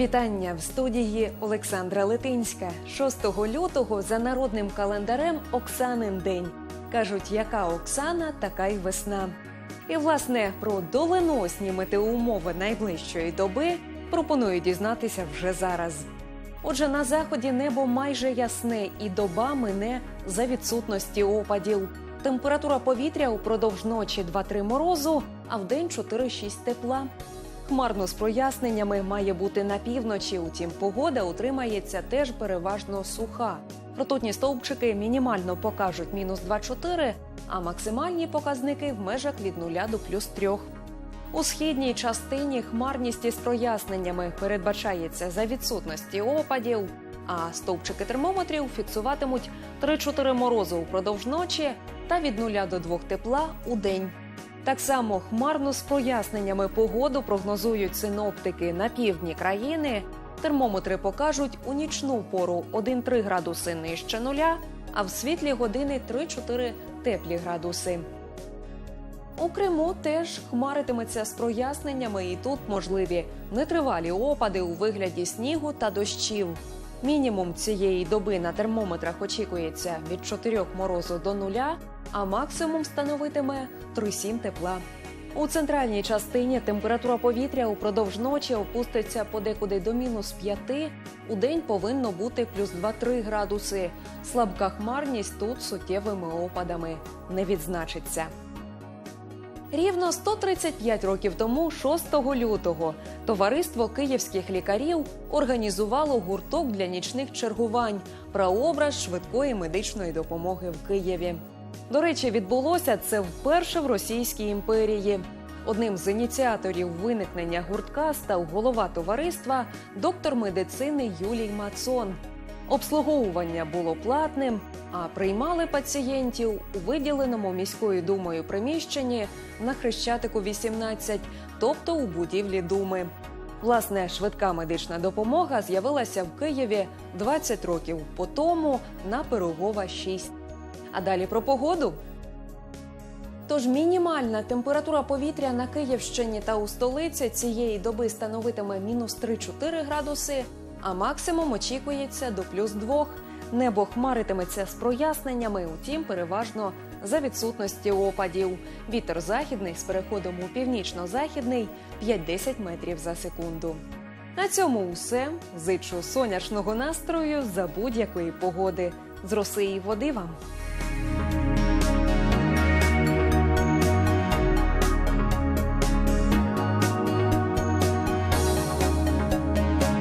вітання в студії Олександра Литинська. 6 лютого за народним календарем Оксанин день. Кажуть, яка Оксана, така й весна. І власне про доленосні метеоумови найближчої доби пропоную дізнатися вже зараз. Отже, на заході небо майже ясне, і доба мине за відсутності опадів. Температура повітря упродовж ночі 2-3 морозу, а вдень 4-6 тепла. Хмарно з проясненнями має бути на півночі. Утім, погода утримається теж переважно суха. Ртутні стовпчики мінімально покажуть мінус 2,4, а максимальні показники в межах від 0 до плюс 3. У східній частині хмарність із проясненнями передбачається за відсутності опадів, а стовпчики термометрів фіксуватимуть 3-4 морозу упродовж ночі та від 0 до 2 тепла у день. Так само хмарно з проясненнями погоду прогнозують синоптики на півдні країни. Термометри покажуть у нічну пору 1-3 градуси нижче нуля, а в світлі години 3-4 теплі градуси. У Криму теж хмаритиметься з проясненнями, і тут можливі нетривалі опади у вигляді снігу та дощів. Мінімум цієї доби на термометрах очікується від 4 морозу до нуля, а максимум становитиме 3-7 тепла. У центральній частині температура повітря упродовж ночі опуститься подекуди до мінус 5, у день повинно бути плюс 2-3 градуси. Слабка хмарність тут суттєвими опадами не відзначиться. Рівно 135 років тому, 6 лютого, товариство київських лікарів організувало гурток для нічних чергувань прообраз швидкої медичної допомоги в Києві. До речі, відбулося це вперше в Російській імперії. Одним з ініціаторів виникнення гуртка став голова товариства, доктор медицини Юлій Мацон. Обслуговування було платним, а приймали пацієнтів у виділеному міською думою приміщенні на Хрещатику 18, тобто у будівлі думи. Власне, швидка медична допомога з'явилася в Києві 20 років по тому на Пирогова 6. А далі про погоду. Тож мінімальна температура повітря на Київщині та у столиці цієї доби становитиме мінус 3-4 градуси, а максимум очікується до плюс 2. Небо хмаритиметься з проясненнями, утім, переважно за відсутності опадів. Вітер західний з переходом у північно-західний 5-10 метрів за секунду. На цьому усе. Зичу сонячного настрою за будь-якої погоди. З роси і води вам.